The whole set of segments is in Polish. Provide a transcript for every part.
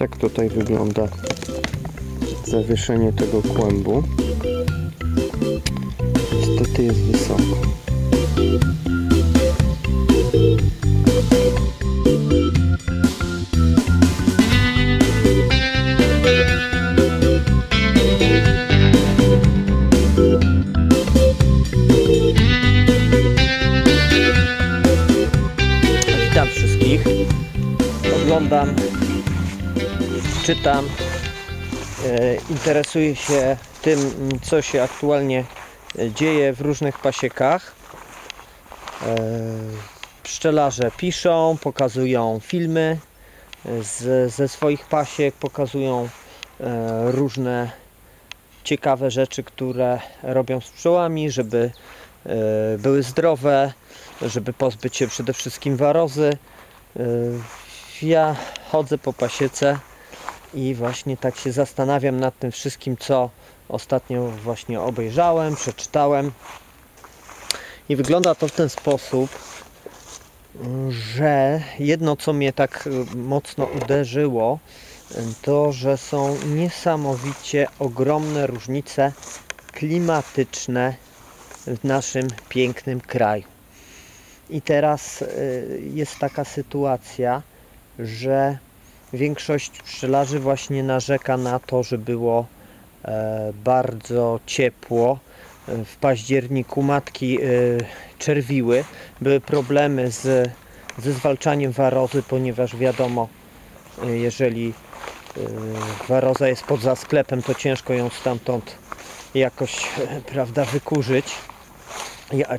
Tak tutaj wygląda zawieszenie tego kłębu. Niestety jest wysoko. Witam wszystkich. Oglądam, czytam, e, interesuję się tym, co się aktualnie e, dzieje w różnych pasiekach. E, Pszczelarze piszą, pokazują filmy z, ze swoich pasiek, pokazują różne ciekawe rzeczy, które robią z pszczołami, żeby były zdrowe, żeby pozbyć się przede wszystkim warozy. Ja chodzę po pasiece i właśnie tak się zastanawiam nad tym wszystkim, co ostatnio właśnie obejrzałem, przeczytałem. I wygląda to w ten sposób, że jedno, co mnie tak y, mocno uderzyło, to, że są niesamowicie ogromne różnice klimatyczne w naszym pięknym kraju. I teraz y, jest taka sytuacja, że większość pszczelarzy właśnie narzeka na to, że było e, bardzo ciepło. W październiku matki e, czerwiły, były problemy z, ze zwalczaniem warozy, ponieważ wiadomo, e, jeżeli waroza jest poza sklepem, to ciężko ją stamtąd jakoś prawda, wykurzyć.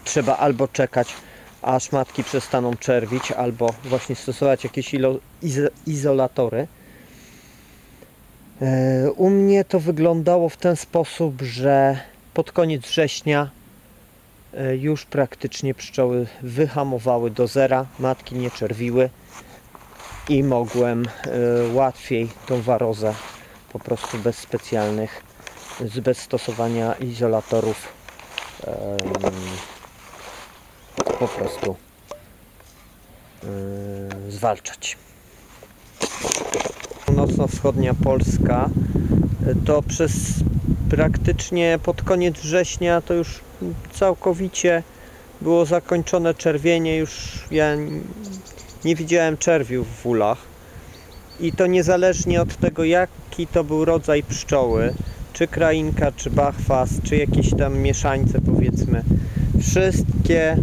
Trzeba albo czekać, aż matki przestaną czerwić, albo właśnie stosować jakieś izolatory. E, U mnie to wyglądało w ten sposób, że pod koniec września e, już praktycznie pszczoły wyhamowały do zera, matki nie czerwiły i mogłem e, łatwiej tą warozę po prostu bez specjalnych, bez stosowania izolatorów po prostu yy, zwalczać. Północno-wschodnia Polska yy, to przez praktycznie pod koniec września to już całkowicie było zakończone czerwienie, już ja nie widziałem czerwiów w ulach i to niezależnie od tego jaki to był rodzaj pszczoły, czy krainka, czy bachwas, czy jakieś tam mieszańce powiedzmy, wszystkie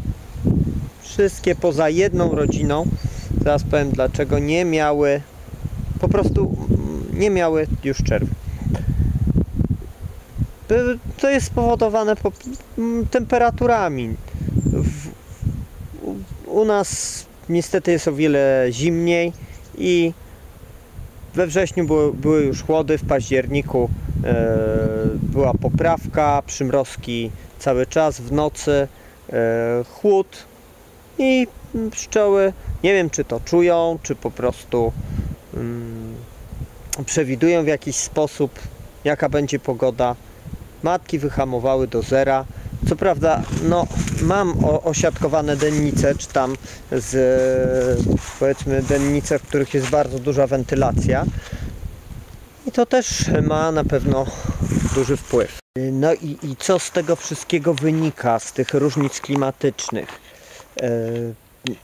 wszystkie poza jedną rodziną, zaraz powiem dlaczego, nie miały, po prostu nie miały już czerwiu. By- To jest spowodowane po, mm, temperaturami. U nas niestety jest o wiele zimniej i we wrześniu były, były już chłody, w październiku e, była poprawka, przymrozki cały czas, w nocy e, chłód, i pszczoły nie wiem czy to czują, czy po prostu mm, przewidują w jakiś sposób jaka będzie pogoda. Matki wyhamowały do zera. Co prawda, no, mam osiadkowane dennice, czy tam z powiedzmy dennice, w których jest bardzo duża wentylacja. I to też ma na pewno duży wpływ. No i, i co z tego wszystkiego wynika, z tych różnic klimatycznych? E,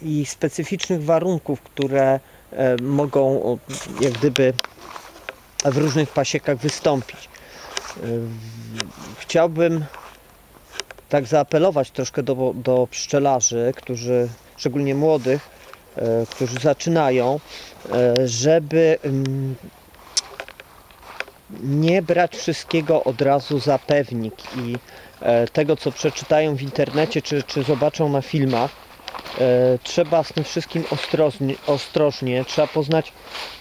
i specyficznych warunków, które e, mogą jak gdyby w różnych pasiekach wystąpić. E, Chciałbym tak zaapelować troszkę do, do pszczelarzy, którzy, szczególnie młodych, którzy zaczynają, żeby mm, nie brać wszystkiego od razu za pewnik i tego, co przeczytają w internecie czy, czy zobaczą na filmach, trzeba z tym wszystkim ostrożnie, ostrożnie trzeba poznać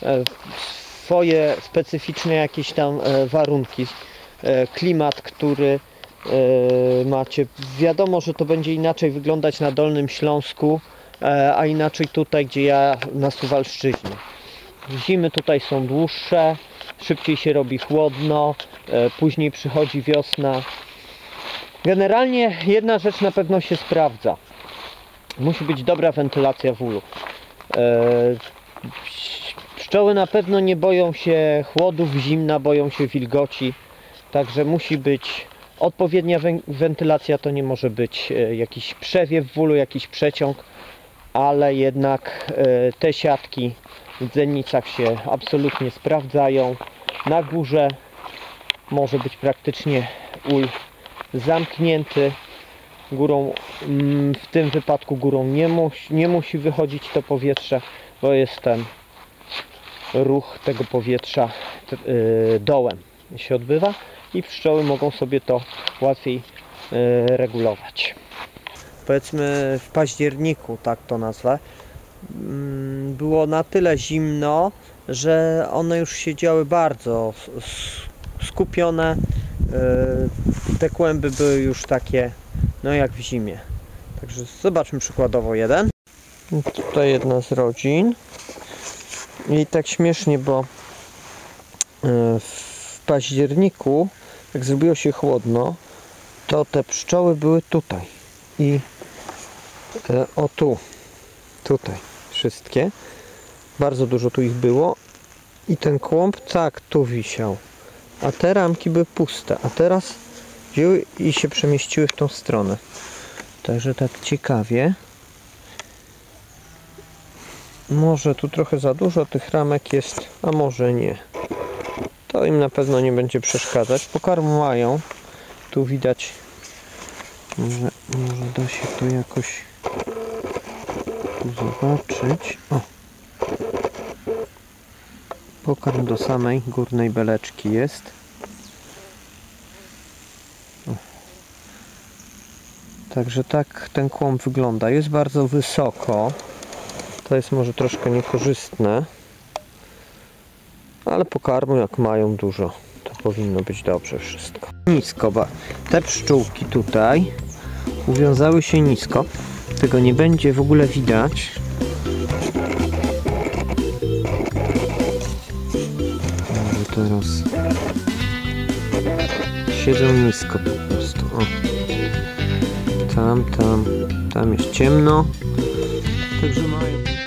e, swoje specyficzne jakieś tam e, warunki, e, klimat, który e, macie. Wiadomo, że to będzie inaczej wyglądać na Dolnym Śląsku, e, a inaczej tutaj, gdzie ja na Suwalszczyźnie. Zimy tutaj są dłuższe, szybciej się robi chłodno, e, później przychodzi wiosna. Generalnie jedna rzecz na pewno się sprawdza. Musi być dobra wentylacja w ulu. E, Pszczoły na pewno nie boją się chłodów, zimna, boją się wilgoci. Także musi być odpowiednia wentylacja. To nie może być e, jakiś przewiew w ulu, jakiś przeciąg, ale jednak e, te siatki w dzennicach się absolutnie sprawdzają. Na górze może być praktycznie ul zamknięty. Górą, mm, w tym wypadku górą nie, musi, nie musi wychodzić to powietrze, bo jest ten ruch tego powietrza y, dołem się odbywa i pszczoły mogą sobie to łatwiej y, regulować. Powiedzmy w październiku, tak to nazwę, mm, było na tyle zimno, że one już siedziały bardzo skupione. y, Te kłęby były już takie, no jak w zimie. Także zobaczmy przykładowo jeden. Tutaj jedna z rodzin. I tak śmiesznie, bo e, w październiku, jak zrobiło się chłodno, to te pszczoły były tutaj. I e, o tu, tutaj, wszystkie. Bardzo dużo tu ich było. I ten kłąb tak tu wisiał. A te ramki były puste. A teraz i się przemieściły w tą stronę. Także tak ciekawie. Może tu trochę za dużo tych ramek jest, a może nie. To im na pewno nie będzie przeszkadzać. Pokarm mają. Tu widać. Może, może da się to jakoś tu zobaczyć. O. Pokarm do samej górnej beleczki jest. Także tak ten kłąb wygląda. Jest bardzo wysoko. To jest może troszkę niekorzystne. Ale pokarmu jak mają dużo, to powinno być dobrze wszystko. Nisko, ba. Te pszczółki tutaj uwiązały się nisko. Tego nie będzie w ogóle widać. Teraz siedzą nisko po prostu. O. Tam, tam, tam jest ciemno. Także mają.